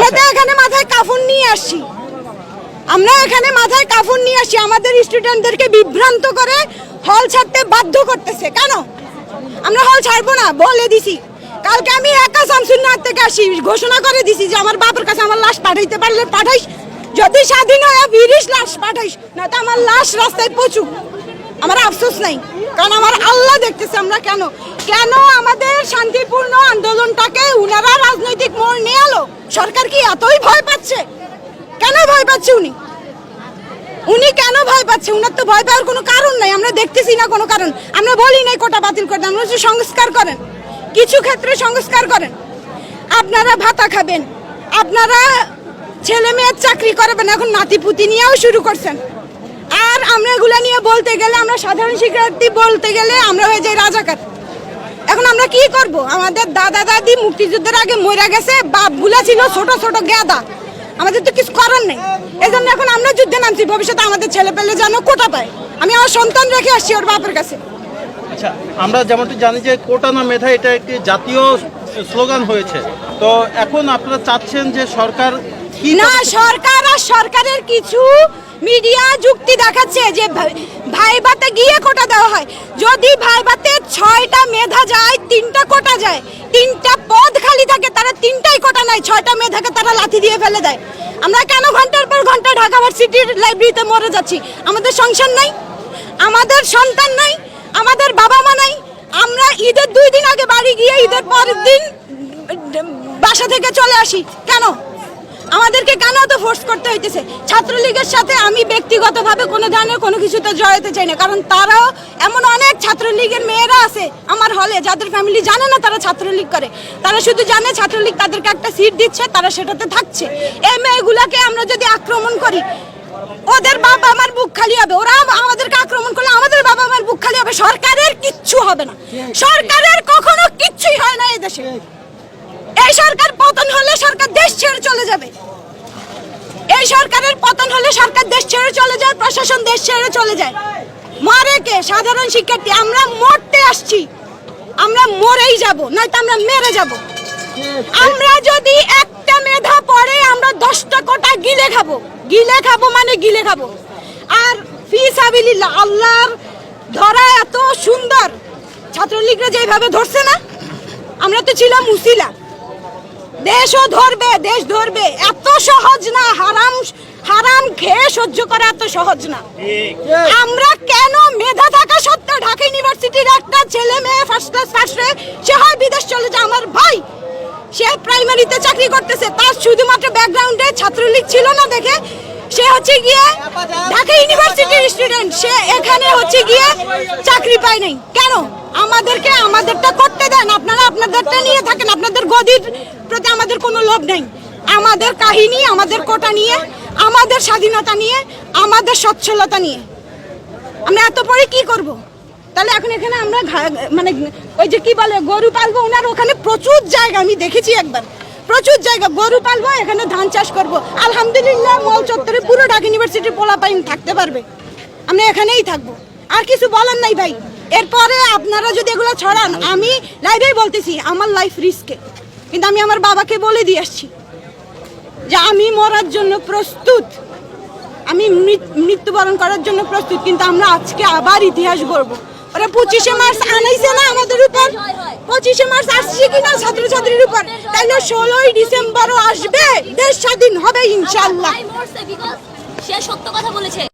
আমরা তো এখানে মাথায় কাফন নিয়ে আসছি। আমরা এখানে মাথায় কাফন নিয়ে আসছি। আমাদের স্টুডেন্টদেরকে বিভ্রান্ত করে হল ছাড়তে বাধ্য করতেছে। কেন? আমরা হল ছাড়বো না বলে দিছি। কালকে আমি একা শামসুন্নাথ থেকে আসি। ঘোষণা করে দিছি যে আমার বাবার কাছে আমার লাশ পাঠাইতে পারলে পাঠাইস। যদি স্বাধীন হয় ফিরিস লাশ পাঠাইস। না তো আমার লাশ রাস্তায় পচুক। আমার আফসোস নাই। কারণ আমার আল্লাহ দেখতেছে আমরা কেন? কেন আমাদের শান্তিপূর্ণ আন্দোলনটাকে উনারা রাজনৈতিক মোড় নিয়ে এলো? সরকার কি এতই ভয় পাচ্ছে? কেন ভয় পাচ্ছে উনি? উনি কেন ভয় পাচ্ছে? উনার তো ভয় পাওয়ার কোনো কারণ নাই। আমরা দেখতেছি না কোনো কারণ। আমরা বলি নাই কোটা বাতিল করে দেন। বলছি সংস্কার করেন। কিছু ক্ষেত্রে সংস্কার করেন। আপনারা ভাতা খাবেন। আপনারা ছেলে মেয়ের চাকরি করবেন। এখন নাতিপুতি নিয়েও শুরু করছেন। আর আমরা এগুলো নিয়ে বলতে গেলে, আমরা সাধারণ শিক্ষার্থী বলতে গেলে আমরা হয়ে যাই রাজাকার। এখন আমরা কি করব? আমাদের দাদা দাদি মুক্তিযুদ্ধের আগে মরা গেছে বাপগুলা ছিল ছোট ছোট গেদা। আমাদের তো কিছু করার নেই। এই জন্য এখন আমরা যুদ্ধে নামছি ভবিষ্যতে আমাদের ছেলে পেলে যেন কোটা পায়। আমি আমার সন্তান রেখে আসছি ওর বাপের কাছে। আচ্ছা আমরা যেমনটি জানি যে কোটা না মেধা এটা একটি জাতীয় স্লোগান হয়েছে। তো এখন আপনারা চাচ্ছেন যে সরকার না সরকার আর সরকারের কিছু মিডিয়া যুক্তি দেখাচ্ছে যে ভাই- ভাইবাতে গিয়ে কোটা দেওয়া হয়। যদি ভাইবাতে ছয়টা মেধা যায়, তিনটা কোটা যায়, তিনটা পদ খালি থাকে, তারা তিনটাই কোটা নেয়। ছয়টা মেধাকে তারা লাথি দিয়ে ফেলে দেয়। আমরা কেন ঘণ্টার পর ঘণ্টা ঢাকা ভার্সিটির লাইব্রেরিতে মরে যাচ্ছি? আমাদের সংসার নাই, আমাদের সন্তান নাই, আমাদের বাবা মা নাই। আমরা ঈদের দুই দিন আগে বাড়ি গিয়ে ঈদের পরের দিন বাসা থেকে চলে আসি। কেন? আমাদেরকে কেন তো ফোর্স করতে হইতেছে? ছাত্রলীগের সাথে আমি ব্যক্তিগতভাবে কোনো ধরনের কোনো কিছুতে জড়াতে চাই না। কারণ তারাও এমন অনেক ছাত্রলীগের মেয়েরা আছে আমার হলে, যাদের ফ্যামিলি জানে না তারা ছাত্রলীগ করে। তারা শুধু জানে ছাত্রলীগ তাদেরকে একটা সিট দিচ্ছে, তারা সেটাতে থাকছে। এই মেয়েগুলাকে আমরা যদি আক্রমণ করি, ওদের বাবা আমার বুক খালি হবে। ওরা আমাদেরকে আক্রমণ করলে আমাদের বাবা আমার বুক খালি হবে। সরকারের কিচ্ছু হবে না। সরকারের কখনো কিচ্ছুই হয় না এই দেশে। এই সরকার পতন হলে সরকার দেশ ছেড়ে চলে যাবে। এই সরকারের পতন হলে সরকার দেশ ছেড়ে চলে যায়, প্রশাসন দেশ ছেড়ে চলে যায়। মরে কে? সাধারণ শিক্ষার্থী, আমরা মরতে আসছি। আমরা মরেই যাব, নয়তো আমরা মেরে যাব। আমরা যদি একটা মেধা পড়ে, আমরা দশটা কোটা গিলে খাব। গিলে খাব মানে গিলে খাব। আর ফি সাবিলিল্লাহ, আল্লাহর ধরা এত সুন্দর। ছাত্রলীগরা যেভাবে ধরছে না, আমরা তো ছিলাম মুসিলা দেশও ধরবে দেশ ধরবে। এত সহজ না হারাম হারাম খেয়ে সহ্য করা এত সহজ না। আমরা কেন মেধা থাকা সত্ত্বেও ঢাকা ইউনিভার্সিটির একটা ছেলে মেয়ে ফার্স্ট ক্লাস ফার্স্ট সে হয় বিদেশ চলে যায়। আমার ভাই সে প্রাইমারিতে চাকরি করতেছে। তার শুধুমাত্র ব্যাকগ্রাউন্ডে ছাত্রলীগ ছিল না দেখে সে হচ্ছে গিয়ে ঢাকা ইউনিভার্সিটির স্টুডেন্ট সে এখানে হচ্ছে গিয়ে চাকরি পায় নাই। কেন? আমাদেরকে আমাদেরটা করতে দেন। আপনারা আপনাদেরটা নিয়ে থাকেন। আপনাদের গদির প্রতি আমাদের কোনো লোভ নেই। আমাদের কাহিনী, আমাদের কোটা নিয়ে, আমাদের স্বাধীনতা নিয়ে, আমাদের সচ্ছলতা নিয়ে। আমরা এত পরে কি করব? তাহলে এখন এখানে আমরা মানে ওই যে কি বলে, গরু পালবো, ওনার ওখানে প্রচুর জায়গা, আমি দেখেছি একবার। প্রচুর জায়গা, গরু পালবো, এখানে ধান চাষ করব। আলহামদুলিল্লাহ মল চত্বরে পুরো ঢাকা ইউনিভার্সিটির পোলাপাইন থাকতে পারবে। আমরা এখানেই থাকব। আর কিছু বলার নাই ভাই। এরপরে আপনারা যদি এগুলো ছড়ান, আমি লাইভেই বলতেছি, আমার লাইফ রিস্কে কিন্তু আমি আমার বাবাকে বলে দিয়ে আসছি যে আমি মরার জন্য প্রস্তুত। আমি মৃত্যুবরণ করার জন্য প্রস্তুত, কিন্তু আমরা আজকে আবার ইতিহাস গড়বো। ওরা পঁচিশে মার্চ আনাইছে না আমাদের উপর? পঁচিশে মার্চ আসছে কিনা ছাত্রছাত্রীর উপর? তাইলে ষোলোই ডিসেম্বরও আসবে, দেশ স্বাধীন হবে ইনশাল্লাহ সে সত্য কথা বলেছে।